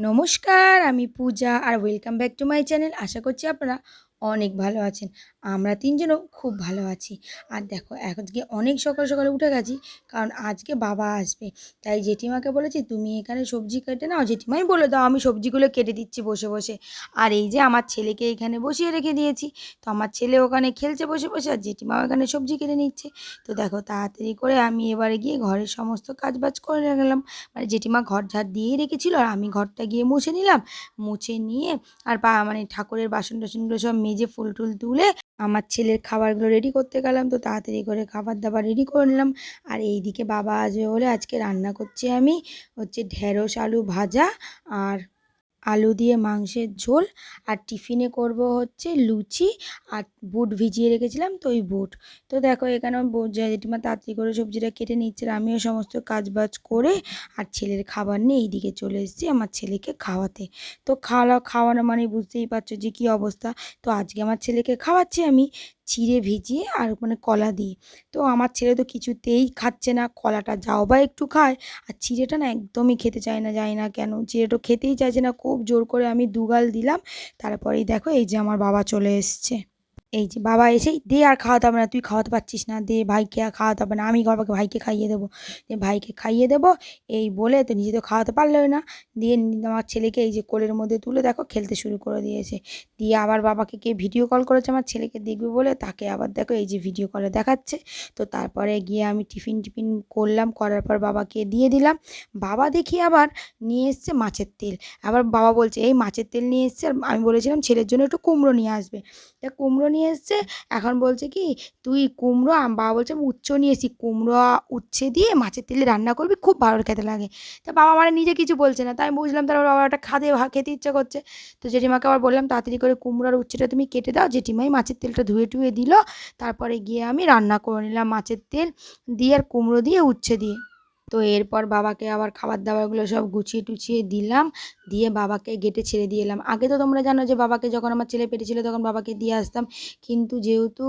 নমস্কার আমি পূজা আর welcome back to my channel আশা করছি আপনারা অনেক ভালো আছেন। আমরা তিনজনও খুব ভালো আছি। আর দেখো, আজকে অনেক সকাল সকালে উঠে গেছি, কারণ আজকে বাবা আসবে। তাই জেঠিমাকে বলেছি, তুমি এখানে সবজি কেটে নাও। জেঠিমাই বলে, দাও, আমি সবজিগুলো কেটে দিচ্ছি বসে বসে। আর এই যে আমার ছেলেকে এখানে বসিয়ে রেখে দিয়েছি। তো আমার ছেলে ওখানে খেলছে বসে বসে, আর জেঠিমাও এখানে সবজি কেটে নিচ্ছে। তো দেখো, তাড়াতাড়ি করে আমি এবারে গিয়ে ঘরের সমস্ত কাজ বাজ করে রাখলাম মানে জেঠিমা ঘর ঝাড় দিয়েই রেখেছিল, আর আমি ঘরটা গিয়ে মুছে নিলাম। মুছে নিয়ে আর বা মানে ঠাকুরের বাসন টাসনগুলো সব মেজে ফুল টুল তুলে আমার ছেলের খাবারগুলো রেডি করতে গেলাম। তো তাড়াতাড়ি করে খাবার দাবার রেডি করে নিলাম। আর এইদিকে বাবা আসবে বলে আজকে রান্না করছি আমি হচ্ছে ঢেঁড়স আলু ভাজা আর আলু দিয়ে মাংসের ঝোল আর টিফিনে করব হচ্ছে লুচি আর বুট ভিজিয়ে রেখেছিলাম তো ওই বুট। তো দেখো এখানে জেঠিমা তাড়াতাড়ি করে সবজিটা কেটে নিচ্ছে আমিও সমস্ত কাজ বাজ করে আর ছেলের খাবার নিয়ে এইদিকে চলে এসেছি আমার ছেলেকে খাওয়াতে। তো খাওয়া খাওয়ানো মানে বুঝতেই পারছ যে কী অবস্থা। তো আজকে আমার ছেলেকে খাওয়াচ্ছি আমি। চিড়ে ভিজিয়ে আর মানে কলা দিয়ে তো আমার ছেলে তো কিছুতেই খাচ্ছে না, কলাটা যাও বা একটু খায়। আর চিড়েটা না একদমই খেতে চায় না, যায় না কেন? চিড়েটা খেতেই চাইছে না, খুব জোর করে আমি দুগাল দিলাম। তারপরেই দেখো এই যে আমার বাবা চলে এসছে। এই যে বাবা এসেই, দে আর খাওয়াতে হবে না, তুই খাওয়াতে পারছিস না, দে ভাইকে আর খাওয়াতে হবে না, আমি বাবাকে ভাইকে খাইয়ে দেবো। দিয়ে ভাইকে খাইয়ে দেবো, এই বলে তো নিজে তো খাওয়াতে পারলোই না। দিয়ে আমার ছেলেকে এই যে কোলের মধ্যে তুলে দেখো খেলতে শুরু করে দিয়েছে। দিয়ে আবার বাবাকে কে ভিডিও কল করেছে, আমার ছেলেকে দেখবে বলে তাকে আবার দেখো এই যে ভিডিও কলে দেখাচ্ছে। তো তারপরে গিয়ে আমি টিফিন টিফিন করলাম, করার পর বাবাকে দিয়ে দিলাম। বাবা দেখি আবার নিয়ে এসছে মাছের তেল। আবার বাবা বলছে, এই মাছের তেল নিয়ে এসছে? আর আমি বলেছিলাম, ছেলের জন্য একটু কুমড়ো নিয়ে আসবে। তা কুমড়ো নিয়ে এসছে। এখন বলছে কি, তুই কুমড়ো বাবা বলছে, আমি উচ্চ নিয়ে এসেছি। কুমড়ো উচ্ছে দিয়ে মাছের তেলে রান্না করবি, খুব ভালো খেতে লাগে। তা বাবা মানে নিজে কিছু বলছে না। তাই আমি বুঝলাম, তারপর বাবা ওটা খাতে খেতে ইচ্ছা করছে। তো জেঠিমাকে আবার বললাম, তাড়াতাড়ি করে কুমড়ো আর উচ্ছেটা তুমি কেটে দাও। জেঠিমাই মাছের তেলটা ধুয়ে টুয়ে দিল। তারপরে গিয়ে আমি রান্না করে নিলাম মাছের তেল দিয়ে আর কুমড়ো দিয়ে উচ্ছে দিয়ে। তো এরপর বাবাকে আবার খাবার দাবারগুলো সব গুছিয়ে টুছিয়ে দিলাম, দিয়ে বাবাকে গেটে ছেড়ে দিয়ে এলাম। আগে তো তোমরা জানো যে বাবাকে যখন আমার ছেলে পেটে ছিল তখন বাবাকে দিয়ে আসতাম, কিন্তু যেহেতু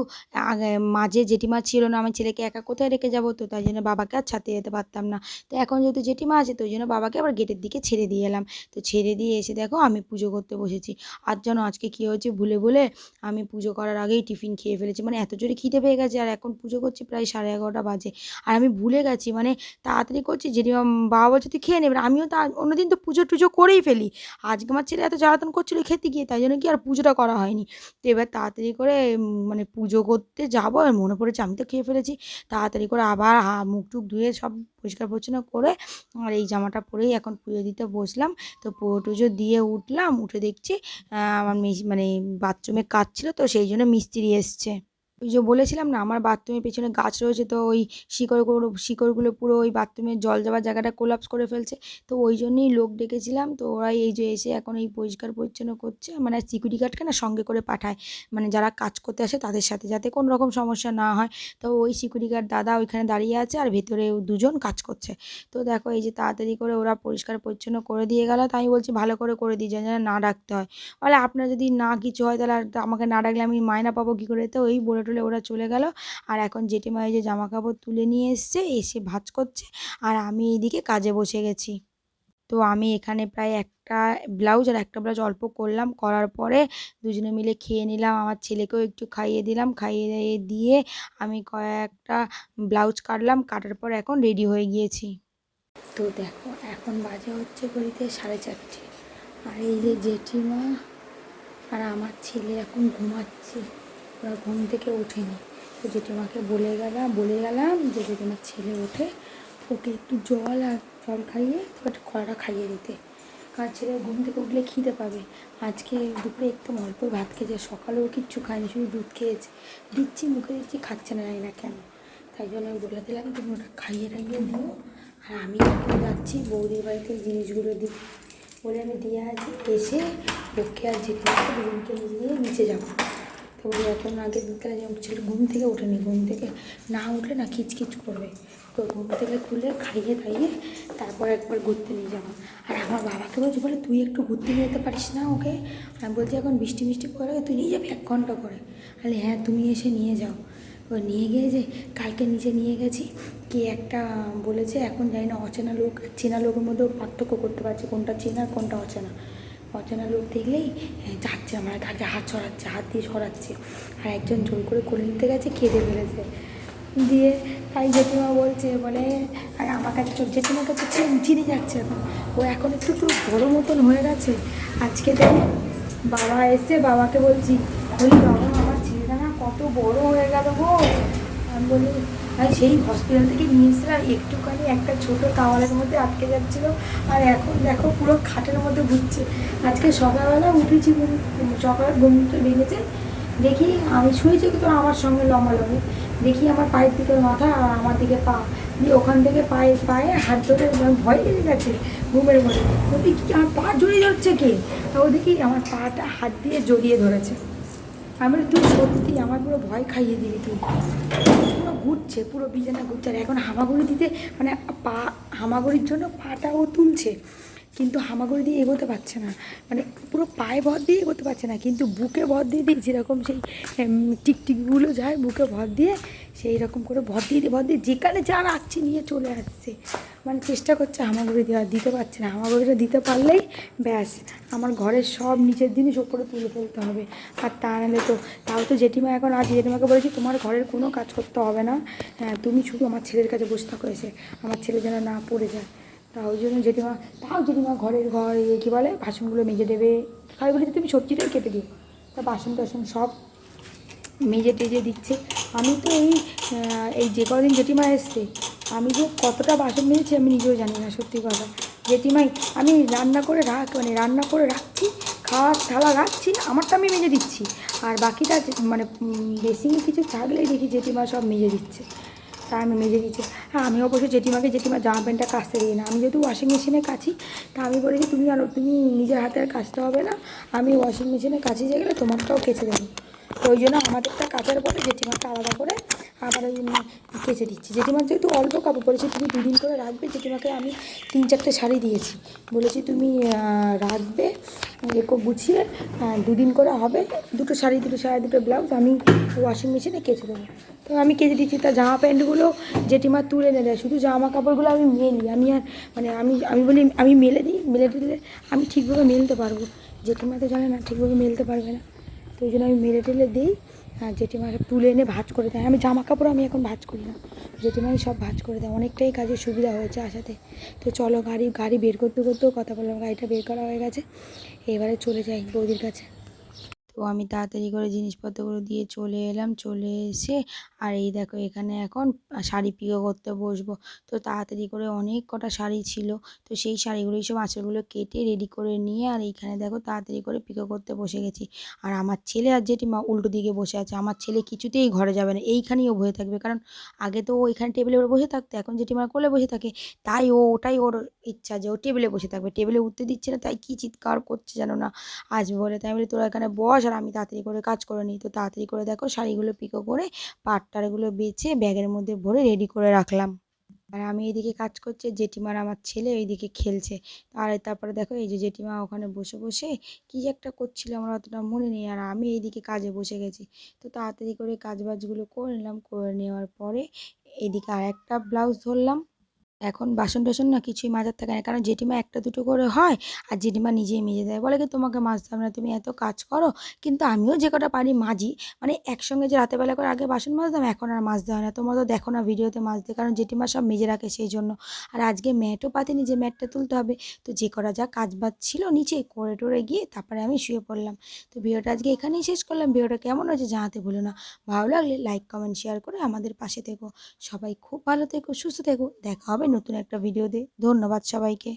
মাঝে জেঠিমা ছিল না আমার ছেলেকে একা কোথায় রেখে যাব? তো তাই জন্য বাবাকে আর ছাতে যেতে পারতাম না। তো এখন যেহেতু জেঠিমা আছে, তো ওই জন্য বাবাকে আবার গেটের দিকে ছেড়ে দিয়ে এলাম। তো ছেড়ে দিয়ে এসে দেখো আমি পুজো করতে বসেছি। আর যেন আজকে কী হয়েছে ভুলে ভুলে আমি পুজো করার আগেই টিফিন খেয়ে ফেলেছি। মানে এত জোরে খিদে পেয়ে গেছে, আর এখন পুজো করছি প্রায় সাড়ে এগারোটা বাজে। আর আমি ভুলে গেছি মানে তাড়াতাড়ি করছি জেঠিমা বাবা বলছে তুই খেয়ে নেবে, আমিও তা অন্যদিন তো পুজো টুজো করেই ফেলি। আজকে আমার ছেলে এত জ্বালাতন করছিল খেতে গিয়ে, তাই জন্য কি আর পুজোটা করা হয়নি। তো এবার তাড়াতাড়ি করে মানে পুজো করতে যাব, আর মনে পড়েছে আমি তো খেয়ে ফেলেছি। তাড়াতাড়ি করে আবার হা, মুখ টুক ধুয়ে সব পরিষ্কার পরিচ্ছন্ন করে, আর এই জামাটা পরেই এখন পুজো দিতে বসলাম। তো পুজো টুজো দিয়ে উঠলাম, উঠে দেখছি আমার মানে বাথরুমে কাজ ছিল, তো সেই জন্য মিস্ত্রি এসছে। ওই যে বলেছিলাম না, আমার বাথরুমের পেছনে গাছ রয়েছে, তো ওই শিকড়গুলো শিকড়গুলো পুরো ওই বাথরুমের জল যাওয়ার জায়গাটা কোলাপস করে ফেলছে। তো ওই জন্যই লোক ডেকেছিলাম, তো ওরাই এই যে এসে এখন এই পরিষ্কার পরিচ্ছন্ন করছে মানে সিকিউরিটি গার্ডকে না সঙ্গে করে পাঠায়। মানে যারা কাজ করতে আসে তাদের সাথে যাতে কোনো রকম সমস্যা না হয়। তো ওই সিকিউরিটি গার্ড দাদা ওইখানে দাঁড়িয়ে আছে আর ভেতরে দুজন কাজ করছে। তো দেখো এই যে তাড়াতাড়ি করে ওরা পরিষ্কার পরিচ্ছন্ন করে দিয়ে গেল, তাই বলছি ভালো করে করে দিই, যেন না ডাকতে হয়। বলে, আপনার যদি না কিছু হয় তাহলে আমাকে না ডাকলে আমি মায়না পাবো কী করে? তো ওই বলে টলে ওরা চলে গেল। আর এখন জেঠিমা এই যে জামা কাপড় তুলে নিয়ে এসছে, এসে ভাজ করছে আর আমি এইদিকে কাজে বসে গেছি। তো আমি এখানে প্রায় একটা ব্লাউজ আর একটা ব্লাউজ অল্প করলাম, করার পরে দুজনে মিলে খেয়ে নিলাম। আমার ছেলেকেও একটু খাইয়ে দিলাম, খাইয়ে দিয়ে আমি কয়েকটা ব্লাউজ কাটলাম, কাটার পর এখন রেডি হয়ে গিয়েছি। তো দেখো, এখন বাজে হচ্ছে ঘড়িতে সাড়ে চারটে। আর এই যে জেঠিমা আর আমার ছেলে এখন ঘুমাচ্ছে। ওরা ঘুম থেকে ওঠেনি। তো জেঠিমাকে বলে গেলাম বলে গেলাম যে আমার ছেলে ওঠে, ওকে একটু জল আর জল খাইয়ে একটু কড়াটা খাইয়ে দিতে। কারণ ছেলে ঘুম থেকে উঠলে খিদে পাবে। আজকে দুপুরে একদম অল্প ভাত খেয়েছে, সকালেও কিচ্ছু খায়নি, শুধু দুধ খেয়েছে। দিচ্ছি, মুখে দিচ্ছি, খাচ্ছে না, জানি না কেন। তাই জন্য আমি বলে দিলাম, তুমি ওটা খাইয়ে টাইয়ে দিও। আর আমি এখন যাচ্ছি বৌদির বাড়িতে জিনিসগুলো দিই বলে আমি দিয়ে আছি এসে ওকে আর জেঠিমাকে দুজনকে নিয়ে নিচে যাব। তো এখন আগে বিকালে যে ছেলে ঘুম থেকে ওঠেনি, ঘুম থেকে না উঠলে না খিচখিচ করবে। তো ঘুম থেকে তুলে খাইয়ে দাইয়ে তারপর একবার ঘুরতে নিয়ে যাব। আর আমার বাবাকে বলছি, বলে তুই একটু ঘুরতে নিয়ে যেতে পারিস না ওকে? আমি বলছি, এখন বৃষ্টি মিষ্টি পড়ে তুই নিয়ে যাবি এক ঘণ্টা করে আরে হ্যাঁ তুমি এসে নিয়ে যাও। ও নিয়ে গিয়ে যে কালকে নিচে নিয়ে গেছি, কে একটা বলেছে, এখন জানি না অচেনা লোক, চেনা লোকের মধ্যেও পার্থক্য করতে পারছে, কোনটা চেনা কোনটা অচেনা। অচেনা লোক দেখলেই হ্যাঁ, যাচ্ছে আমার তাকে হাত সরাচ্ছে হাত দিয়ে সরাচ্ছে। আর একজন জোর করে কোলে নিতে গেছে কেঁদে ফেলেছে। দিয়ে তাই জেঠিমা বলছে বলে আর আমার কাছে চোখ জেঠিমার কাছে চিনি যাচ্ছে এখন। ও এখন একটু একটু বড়ো মতন হয়ে গেছে। আজকে দেখো বাবা এসে বাবাকে বলছি বলি বাবা আমার ছেলেটা না কত বড় হয়ে গেল গো। আমি বলি আর সেই হসপিটাল থেকে নিয়ে এসেছিলাম একটুখানি একটা ছোট টাওয়ালের মধ্যে আটকে যাচ্ছিল। আর এখন দেখো পুরো খাটের মধ্যে ঘুরছে। আজকে সকালবেলা উঠেছি ঘুম সকালে ঘুম তো ভেঙেছে। দেখি আমি শুয়েছি কিন্তু আমার সঙ্গে লম্বা লম্বি দেখি আমার পায়ের দিকে মাথা আর আমার দিকে পা। দিয়ে ওখান থেকে পায়ে পায়ে হাত ধরে ভয় লেগে গেছে ঘুমের মধ্যে। বলছি কি, আমার পা জড়িয়ে ধরছে কে? তা ও দেখি আমার পাটা হাত দিয়ে জড়িয়ে ধরেছে। আমি তুই সত্যি আমার পুরো ভয় খাইয়ে দিবি তুই। ঘুরছে পুরো বিছানা ঘুরছে। আর এখন হামাগুড়ি দিতে মানে পা হামাগুড়ির জন্য পাটাও তুলছে। কিন্তু হামাগুড়ি দিয়ে এগোতে পারছে না। মানে পুরো পায়ে ভর দিয়ে এগোতে পারছে না, কিন্তু বুকে ভর দিয়ে দিয়ে যেরকম সেই টিকটিকগুলো যায়, বুকে ভর দিয়ে সেই রকম করে ভর দিয়ে ভর দিয়ে যেখানে যা রাখছে নিয়ে চলে আসছে। মানে চেষ্টা করছে হামাগুড়ি দেওয়ার দিতে পারছে না। হামাগুড়িটা দিতে পারলেই ব্যাস, আমার ঘরের সব নিচের জিনিস ওপরে তুলে ফেলতে হবে। আর তা নাহলে তো, তাও তো জেঠিমা এখন আছে জেঠিমাকে বলেছি তোমার ঘরের কোনো কাজ করতে হবে না। হ্যাঁ তুমি শুধু আমার ছেলের কাছে বসে থাকো এসে, আমার ছেলে যেন না পড়ে যায়। তা ওই জন্য জেঠিমা, তাও জেঠিমা ঘরের ঘর ইয়ে কী বলে, বাসনগুলো মেজে দেবে। খাই বলে তুমি সবজিটাই কেটে দিও। তা বাসন টাসন সব মেজে টেজে দিচ্ছে। আমি তো এই এই যে কদিন জেঠিমা এসছে, আমি যে কতটা বাসন মেজেছি আমি নিজেও জানি না সত্যি কথা। জেঠিমাই, আমি রান্না করে রাখ মানে রান্না করে রাখছি, খাওয়ার থালা রাখছি আমারটা আমি মেজে দিচ্ছি। আর বাকিটা মানে বেসিংয়ে কিছু থাকলেই দেখি জেঠিমা সব মেজে দিচ্ছে। তা আমি মেজে দিচ্ছি হ্যাঁ আমি অবশ্য জেঠিমাকে জেঠিমা জামা প্যান্টটা কাচতে দিই না। আমি যেহেতু ওয়াশিং মেশিনে কাছি, তা আমি বলেছি, তুমি আরও তুমি নিজের হাতে আর কাচতে হবে না। আমি ওয়াশিং মেশিনে কাছি যে গেলে তোমারটাও কেচে দেবো। তো ওই জন্য আমাদেরটা কাচার পরে জেঠিমাটা আলাদা করে আবার ওই কেচে দিচ্ছি। জেঠিমার যেহেতু অল্প কাপড় পরেছে, তুমি দুদিন করে রাখবে। জেঠিমাকে আমি তিন চারটে শাড়ি দিয়েছি। বলেছি তুমি রাখবে, এরকম গুছিয়ে দুদিন করে হবে। দুটো শাড়ি দুটো শাড়ি, দুটো ব্লাউজ আমি ওয়াশিং মেশিনে কেচে দেবো। তো আমি কেচে দিচ্ছি, তা জামা প্যান্টগুলো জেঠিমা তুলে এনে দেয়। শুধু জামা কাপড়গুলো আমি মেলি। আমি আর মানে আমি আমি বলি, আমি মেলে দিই। মেলে দিলে আমি ঠিকভাবে মেলতে পারব। জেঠিমা তো জানে না, ঠিকভাবে মেলতে পারবে না। তো ওই জন্য আমি মেলে টেলে দিই। আর জেঠিমাকে তুলে এনে ভাজ করে দেয়। আমি জামা কাপড় আমি এখন ভাজ করি না। জেঠিমাই সব ভাজ করে দেয়। অনেকটাই কাজে সুবিধা হয়েছে আসাতে। তো চলো গাড়ি গাড়ি বের করতে করতেও কথা বললাম, গাড়িটা বের করা হয়ে গেছে। এবারে চলে যাই বৌদির কাছে। তো আমি তাড়াতাড়ি করে জিনিসপত্রগুলো দিয়ে চলে এলাম, চলে এসে আর এই দেখো এখানে এখন শাড়ি পিকো করতে বসবো। তো তাড়াতাড়ি করে অনেক কটা শাড়ি ছিল, তো সেই শাড়িগুলোই সব আঁচলগুলো কেটে রেডি করে নিয়ে আর এইখানে দেখো তাড়াতাড়ি করে পিকো করতে বসে গেছি। আর আমার ছেলে আর জেঠিমা উল্টো দিকে বসে আছে, আমার ছেলে কিছুতেই ঘরে যাবে না, এইখানেই ও বসে থাকবে। কারণ আগে তো ও এখানে উপর বসে থাকতো, এখন যেটি জেঠিমার কোলে বসে থাকে, তাই ও ওটাই ওর ইচ্ছা যে ও টেবিলে বসে থাকবে। টেবিলে উঠতে দিচ্ছে না, তাই কী চিৎকার করছে জানো না আসবে বলে তাই বলি, তোরা এখানে বস আর আমি তাড়াতাড়ি করে কাজ করে নিই। তো তাড়াতাড়ি করে দেখো শাড়িগুলো পিকো করে পাটটারগুলো বেছে ব্যাগের মধ্যে ভরে রেডি করে রাখলাম। আর আমি এইদিকে কাজ করছি, জেঠিমার আমার ছেলে এইদিকে খেলছে। আর তারপরে দেখো এই যে জেঠিমা ওখানে বসে বসে কী একটা করছিল আমার অতটা মনে নেই। আর আমি এইদিকে কাজে বসে গেছি। তো তাড়াতাড়ি করে কাজ বাজগুলো করে নিলাম। করে নেওয়ার পরে এদিকে আর একটা ব্লাউজ ধরলাম। এখন বাসন টাসন না কিছুই মাজার থাকে না। কারণ জেঠিমা একটা দুটো করে হয় আর জেঠিমা নিজেই মেজে দেয়। বলে কি, তোমাকে মাজতে হবে না তুমি এত কাজ করো, কিন্তু আমিও যে কটা পারি মাজি। মানে একসঙ্গে যে রাতে বেলা করে আগে বাসন মাজতাম, এখন আর মাজতে হয় না। তোমরা তো দেখো না ভিডিওতে মাজতে, কারণ জেঠিমা সব মেজে রাখে সেই জন্য। আর আজকে ম্যাটও পাতিনি যে ম্যাটটা তুলতে হবে। তো যে করা যা কাজ বাজ ছিল নিচে করে টোরে গিয়ে তারপরে আমি শুয়ে পড়লাম। তো ভিডিওটা আজকে এখানেই শেষ করলাম। ভিডিওটা কেমন হয়েছে জানাতে ভুলো না। ভালো লাগলে লাইক কমেন্ট শেয়ার করে আমাদের পাশে থেকো। সবাই খুব ভালো থেকো, সুস্থ থেকো। দেখা হবে নতুন একটা ভিডিও দিয়ে ধন্যবাদ সবাইকে।